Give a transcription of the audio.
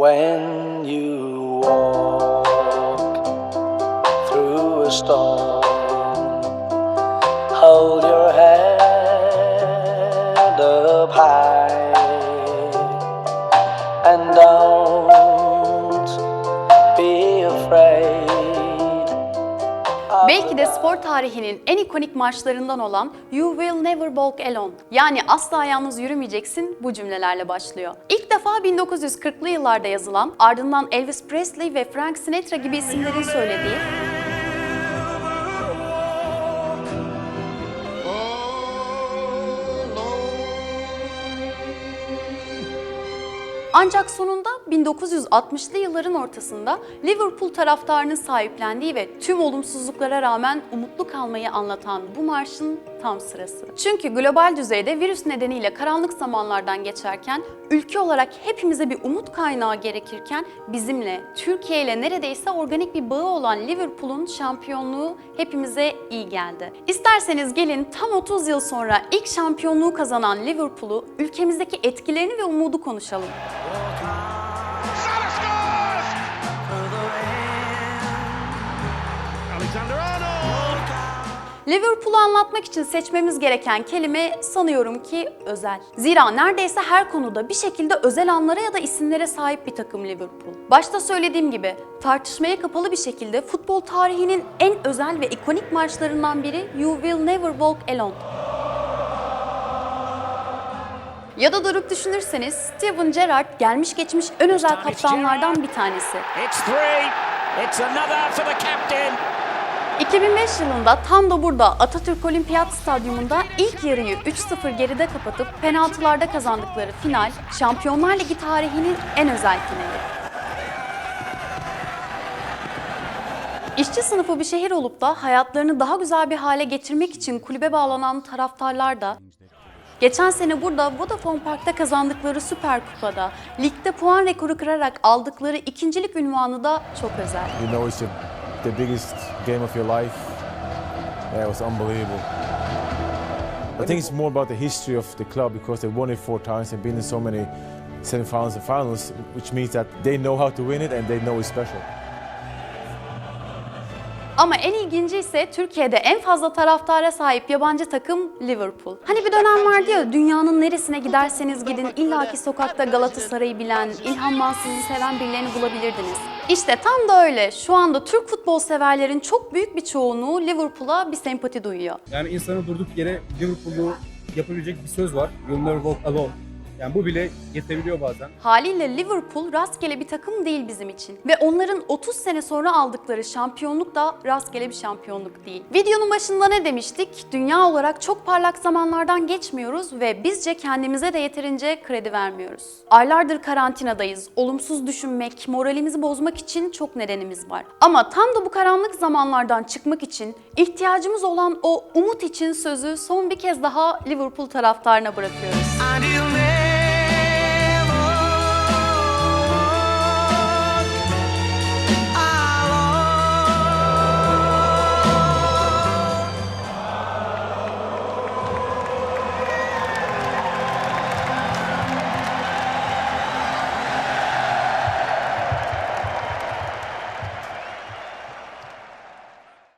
When you walk through a storm, spor tarihinin en ikonik marşlarından olan You Will Never Walk Alone yani asla yalnız yürümeyeceksin bu cümlelerle başlıyor. İlk defa 1940'lı yıllarda yazılan ardından Elvis Presley ve Frank Sinatra gibi isimlerin söylediği Ancak sonunda 1960'lı yılların ortasında Liverpool taraftarının sahiplendiği ve tüm olumsuzluklara rağmen umutlu kalmayı anlatan bu marşın tam sırası. Çünkü global düzeyde virüs nedeniyle karanlık zamanlardan geçerken ülke olarak hepimize bir umut kaynağı gerekirken bizimle, Türkiye ile neredeyse organik bir bağı olan Liverpool'un şampiyonluğu hepimize iyi geldi. İsterseniz gelin tam 30 yıl sonra ilk şampiyonluğu kazanan Liverpool'u, ülkemizdeki etkilerini ve umudu konuşalım. Liverpool'u anlatmak için seçmemiz gereken kelime sanıyorum ki özel. Zira neredeyse her konuda bir şekilde özel anlara ya da isimlere sahip bir takım Liverpool. Başta söylediğim gibi tartışmaya kapalı bir şekilde futbol tarihinin en özel ve ikonik marşlarından biri You Will Never Walk Alone. Ya da durup düşünürseniz Steven Gerrard gelmiş geçmiş en özel kaptanlardan bir tanesi. It's three. It's another for the captain. 2005 yılında tam da burada Atatürk Olimpiyat Stadyumunda ilk yarıyı 3-0 geride kapatıp penaltılarda kazandıkları final, Şampiyonlar Ligi tarihinin en özel finali. İşçi sınıfı bir şehir olup da hayatlarını daha güzel bir hale getirmek için kulübe bağlanan taraftarlar da Geçen sene burada Vodafone Park'ta kazandıkları Süper Kupa'da, ligde puan rekoru kırarak aldıkları ikincilik ünvanı da çok özel. The, biggest game of your life. Yeah, it was unbelievable. I think it's more about the history of the club because they've won it four times and been in so many semifinals and finals, which means that they know how to win it and they know it's special. Ama en ilginci ise Türkiye'de en fazla taraftara sahip yabancı takım Liverpool. Hani bir dönem vardı ya dünyanın neresine giderseniz gidin illaki sokakta Galatasaray'ı bilen, İlhan Mansız'ı seven birilerini bulabilirdiniz. İşte tam da öyle. Şu anda Türk futbol severlerin çok büyük bir çoğunluğu Liverpool'a bir sempati duyuyor. Yani insanı durduk yere Liverpool'u yapabilecek bir söz var. You'll never walk alone. Yani bu bile yetebiliyor bazen. Haliyle Liverpool rastgele bir takım değil bizim için. Ve onların 30 sene sonra aldıkları şampiyonluk da rastgele bir şampiyonluk değil. Videonun başında ne demiştik? Dünya olarak çok parlak zamanlardan geçmiyoruz ve bizce kendimize de yeterince kredi vermiyoruz. Aylardır karantinadayız. Olumsuz düşünmek, moralimizi bozmak için çok nedenimiz var. Ama tam da bu karanlık zamanlardan çıkmak için ihtiyacımız olan o umut için sözü son bir kez daha Liverpool taraftarına bırakıyoruz. Never